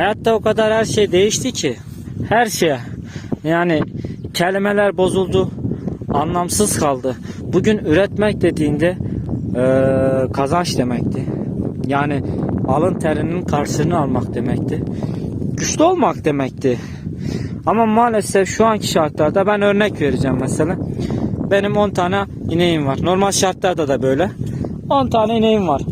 Hayatta o kadar her şey değişti ki. Her şey. Yani kelimeler bozuldu. Anlamsız kaldı. Bugün üretmek dediğinde eee, kazanç demekti. Yani alın terinin karşılığını almak demekti. Güçlü olmak demekti. Ama maalesef şu anki şartlarda ben örnek vereceğim mesela. Benim 10 tane ineğim var. Normal şartlarda da böyle. 10 tane ineğim var.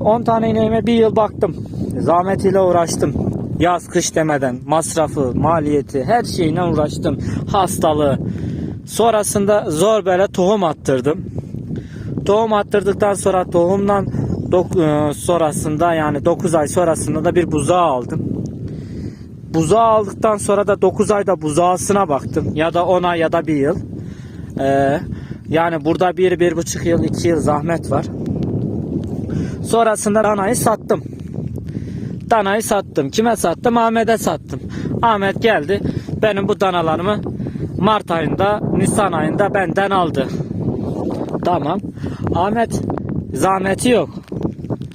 10 tane ineğime bir yıl baktım. Zahmetiyle uğraştım. Yaz kış demeden masrafı, maliyeti her şeyine uğraştım. Hastalığı. Sonrasında zor böyle tohum attırdım. Tohum attırdıktan sonra tohumdan dok- e, sonrasında yani 9 ay sonrasında da bir buzağı aldım. Buzağı aldıktan sonra da 9 ayda buzağısına baktım. Ya da 10 ay ya da 1 yıl. Ee, yani burada 1 bir, 1,5 yıl 2 yıl zahmet var. Sonrasında danayı sattım. Danayı sattım. Kime sattım? Ahmet'e sattım. Ahmet geldi. Benim bu danalarımı Mart ayında, Nisan ayında benden aldı. Tamam. Ahmet zahmeti yok.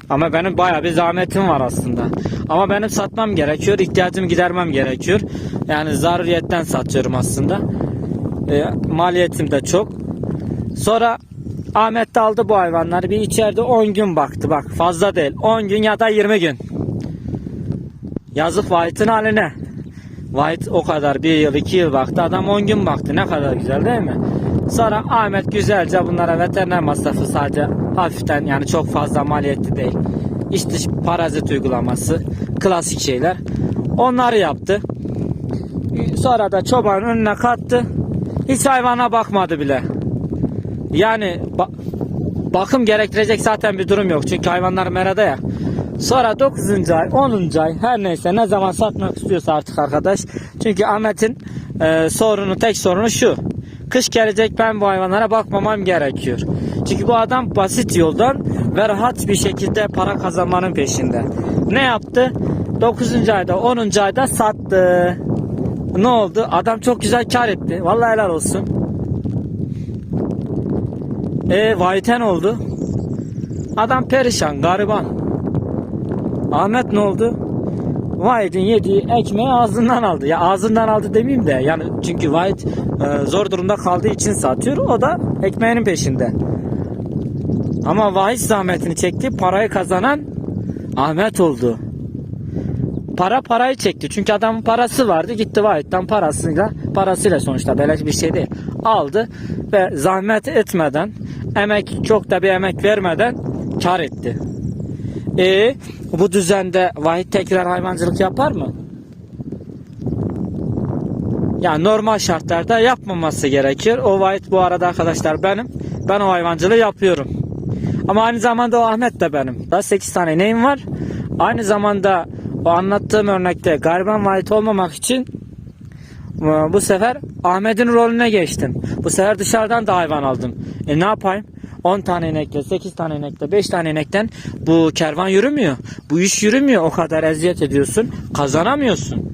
Ama benim baya bir zahmetim var aslında. Ama benim satmam gerekiyor. ihtiyacımı gidermem gerekiyor. Yani zaruriyetten satıyorum aslında. E, maliyetim de çok. Sonra Ahmet de aldı bu hayvanları. Bir içeride 10 gün baktı bak. Fazla değil. 10 gün ya da 20 gün. Yazık White'ın haline. White o kadar bir yıl iki yıl baktı. Adam 10 gün baktı. Ne kadar güzel değil mi? Sonra Ahmet güzelce bunlara veteriner masrafı sadece hafiften yani çok fazla maliyetli değil. İç dış parazit uygulaması. Klasik şeyler. Onları yaptı. Sonra da çobanın önüne kattı. Hiç hayvana bakmadı bile. Yani ba- bakım gerektirecek zaten bir durum yok. Çünkü hayvanlar merada ya. Sonra 9. ay, 10. ay her neyse ne zaman satmak istiyorsa artık arkadaş. Çünkü Ahmet'in e, sorunu tek sorunu şu. Kış gelecek ben bu hayvanlara bakmamam gerekiyor. Çünkü bu adam basit yoldan ve rahat bir şekilde para kazanmanın peşinde. Ne yaptı? 9. ayda 10. ayda sattı. Ne oldu? Adam çok güzel kar etti. Vallahi helal olsun. E Vayten oldu. Adam perişan, gariban. Ahmet ne oldu? Vahit'in yediği ekmeği ağzından aldı. Ya ağzından aldı demeyeyim de yani çünkü Vahit e, zor durumda kaldığı için satıyor. O da ekmeğinin peşinde. Ama Vahit zahmetini çekti. Parayı kazanan Ahmet oldu. Para parayı çekti. Çünkü adamın parası vardı. Gitti Vahit'ten parasıyla parasıyla sonuçta böyle bir şey değil. Aldı ve zahmet etmeden emek çok da bir emek vermeden kar etti. E bu düzende Vahit tekrar hayvancılık yapar mı? Yani normal şartlarda yapmaması gerekir. O Vahit bu arada arkadaşlar benim. Ben o hayvancılığı yapıyorum. Ama aynı zamanda o Ahmet de benim. Daha 8 tane neyim var. Aynı zamanda o anlattığım örnekte gariban Vahit olmamak için e, bu sefer Ahmet'in rolüne geçtim. Bu sefer dışarıdan da hayvan aldım. E ne yapayım? 10 tane inekle, 8 tane inekle, 5 tane inekten bu kervan yürümüyor. Bu iş yürümüyor. O kadar eziyet ediyorsun. Kazanamıyorsun.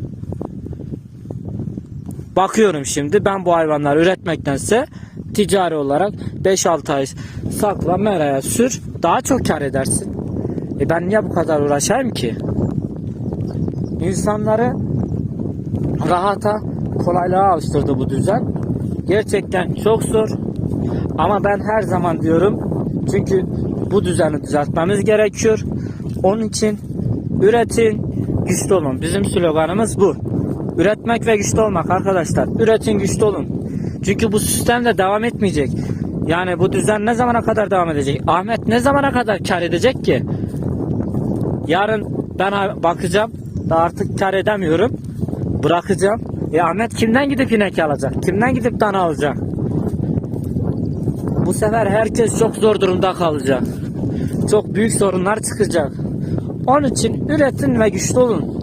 Bakıyorum şimdi ben bu hayvanları üretmektense ticari olarak 5-6 ay sakla meraya sür daha çok kar edersin. E ben niye bu kadar uğraşayım ki? İnsanları rahata, kolaylığa alıştırdı bu düzen. Gerçekten çok zor. Ama ben her zaman diyorum çünkü bu düzeni düzeltmemiz gerekiyor. Onun için üretin, güçlü olun. Bizim sloganımız bu. Üretmek ve güçlü olmak arkadaşlar. Üretin, güçlü olun. Çünkü bu sistem de devam etmeyecek. Yani bu düzen ne zamana kadar devam edecek? Ahmet ne zamana kadar kar edecek ki? Yarın ben bakacağım da artık kar edemiyorum. Bırakacağım. E Ahmet kimden gidip inek alacak? Kimden gidip dana alacak? Bu sefer herkes çok zor durumda kalacak. Çok büyük sorunlar çıkacak. Onun için üretin ve güçlü olun.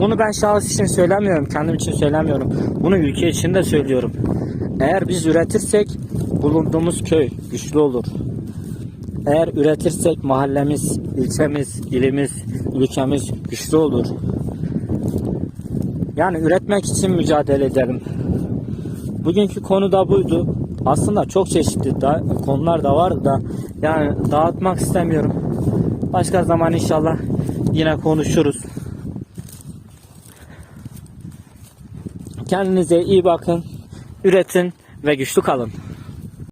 Bunu ben şahıs için söylemiyorum, kendim için söylemiyorum. Bunu ülke için de söylüyorum. Eğer biz üretirsek bulunduğumuz köy güçlü olur. Eğer üretirsek mahallemiz, ilçemiz, ilimiz, ülkemiz güçlü olur. Yani üretmek için mücadele edelim. Bugünkü konu da buydu. Aslında çok çeşitli da, konular da var da yani dağıtmak istemiyorum. Başka zaman inşallah yine konuşuruz. Kendinize iyi bakın, üretin ve güçlü kalın.